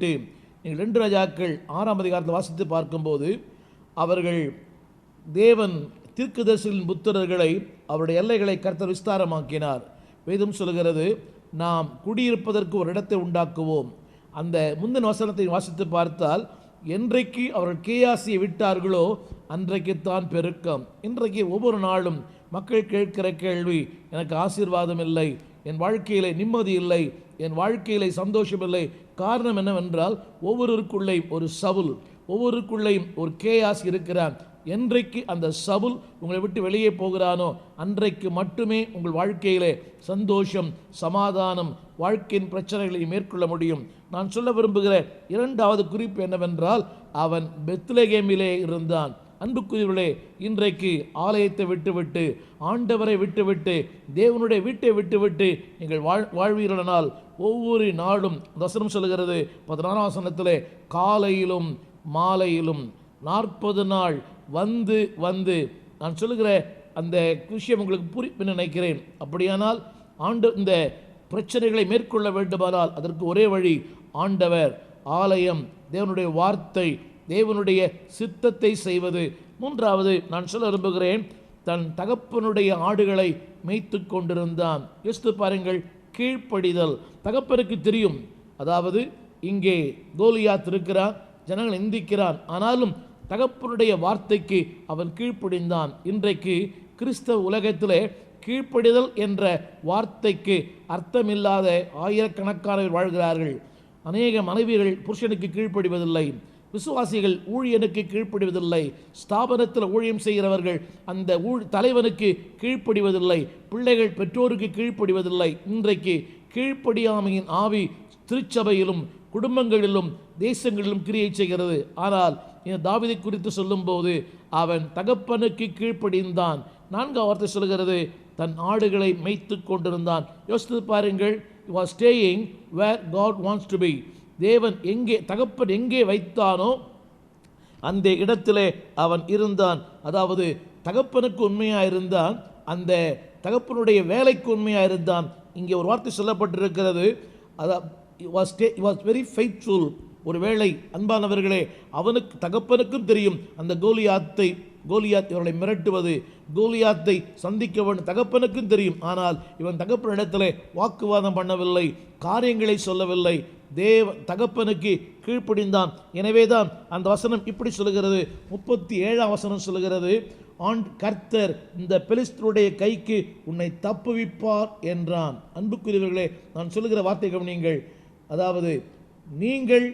நீங்கள் ரெண்டு ராஜாக்கள் ஆறாம் அதிகாரத்தில் வாசித்து பார்க்கும்போது அவர்கள் தேவன் தீர்க்கதரிசிகளின் புத்திரர்களை அவருடைய எல்லைகளை கர்த்தர் விஸ்தாரமாக்கினார். வேதம் சொல்கிறது நாம் குடியிருப்பதற்கு ஒரு இடத்தை உண்டாக்குவோம். அந்த முந்தின வசனத்தை வாசித்து பார்த்தால் என்றைக்கு அவர்கள் கேயாசியை விட்டார்களோ அன்றைக்குத்தான் பெருக்கம். இன்றைக்கு ஒவ்வொரு நாளும் மக்கள் கேட்கிற கேள்வி எனக்கு ஆசீர்வாதம் இல்லை என் வாழ்க்கையிலே நிம்மதி இல்லை என் வாழ்க்கையிலே சந்தோஷமில்லை. காரணம் என்னவென்றால் ஒவ்வொருவருக்குள்ளே ஒரு சவுல் ஒவ்வொருக்குள்ளேயும் ஒரு கேயாஸ் இருக்கிறான். என்றைக்கு அந்த சவுல் உங்களை விட்டு வெளியே போகிறானோ அன்றைக்கு மட்டுமே உங்கள் வாழ்க்கையிலே சந்தோஷம் சமாதானம் வாழ்க்கையின் பிரச்சனைகளை மேற்கொள்ள முடியும். நான் சொல்ல விரும்புகிற இரண்டாவது குறிப்பு என்னவென்றால் அவன் பெத்லகேமிலே இருந்தான். அன்புக்குரியவர்களே இன்றைக்கு ஆலயத்தை விட்டுவிட்டு ஆண்டவரை விட்டுவிட்டு தேவனுடைய வீட்டை விட்டுவிட்டு நீங்கள் வாழ் வாழ்வீர்களானால் ஒவ்வொரு நாளும் தசனம் சொல்கிறது பதினாறாம் வசனத்திலே காலையிலும் மாலையிலும் நாற்பது நாள் வந்து வந்து. நான் சொல்லுகிற அந்த விஷயம் உங்களுக்கு புரிப்பு நினைக்கிறேன். அப்படியானால் ஆண்டு இந்த பிரச்சனைகளை மேற்கொள்ள வேண்டுமானால் அதற்கு ஒரே வழி ஆண்டவர் ஆலயம் தேவனுடைய வார்த்தை தேவனுடைய சித்தத்தை செய்வது. மூன்றாவது நான் சொல்ல விரும்புகிறேன் தன் தகப்பனுடைய ஆடுகளை மேய்த்து கொண்டிருந்தான். யோசித்து பாருங்கள் கீழ்ப்படிதல். தகப்பனுக்கு தெரியும். அதாவது இங்கே கோலியாத் இருக்கிறான் ஜனங்கள் நிந்திக்கிறான். ஆனாலும் தகப்பனுடைய வார்த்தைக்கு அவன் கீழ்ப்படிந்தான். இன்றைக்கு கிறிஸ்தவ உலகத்திலே கீழ்ப்படிதல் என்ற வார்த்தைக்கு அர்த்தமில்லாத ஆயிரக்கணக்கானவர் வாழ்கிறார்கள். அநேக மனைவிகள் புருஷனுக்கு கீழ்ப்படிவதில்லை. விசுவாசிகள் ஊழியனுக்கு கீழ்ப்படிவதில்லை. ஸ்தாபனத்தில் ஊழியம் செய்கிறவர்கள் அந்த ஊழ் தலைவனுக்கு கீழ்ப்படிவதில்லை. பிள்ளைகள் பெற்றோருக்கு கீழ்ப்படிவதில்லை. இன்றைக்கு கீழ்ப்படியாமையின் ஆவி திருச்சபையிலும் குடும்பங்களிலும் தேசங்களிலும் கிரியை செய்கிறது. ஆனால் என் தாவிதை குறித்து சொல்லும்போது அவன் தகப்பனுக்கு கீழ்ப்படிந்தான். நான்காம் வார்த்தை சொல்கிறது தன் ஆடுகளை மேய்த்து கொண்டிருந்தான். யோசித்து பாருங்கள் was staying where God wants to be தேவன் எங்கே தகப்பன் எங்கே வைத்தானோ அந்த இடத்திலே அவன் இருந்தான். அதாவது தகப்பனுக்கு உண்மையாக இருந்தான் அந்த தகப்பனுடைய வேலைக்கு உண்மையாக இருந்தான். இங்கே ஒரு வார்த்தை சொல்லப்பட்டிருக்கிறது. அதா was they was very faithful ஒரு வேளை அன்பானவர்களே அவனுக்கு தகப்பனுக்கும் தெரியும் அந்த கோலியாத்தை கோலியாத் இவர்களை மிரட்டுவது கோலியாத்தை சந்திக்க தகப்பனுக்கும் தெரியும். ஆனால் இவன் தகப்பனிடத்தில் வாக்குவாதம் பண்ணவில்லை காரியங்களை சொல்லவில்லை. தேவ தகப்பனுக்கு கீழ்ப்படிந்தான். எனவே தான் அந்த வசனம் இப்படி சொல்லுகிறது. முப்பத்தி ஏழாம் வசனம் சொல்லுகிறது ஆண் கர்த்தர் இந்த பெலிஸ்தருடைய கைக்கு உன்னை தப்புவிப்பார் என்றான். அன்புக்குரியவர்களே நான் சொல்லுகிற வார்த்தை கவனியுங்கள். அதாவது நீங்கள்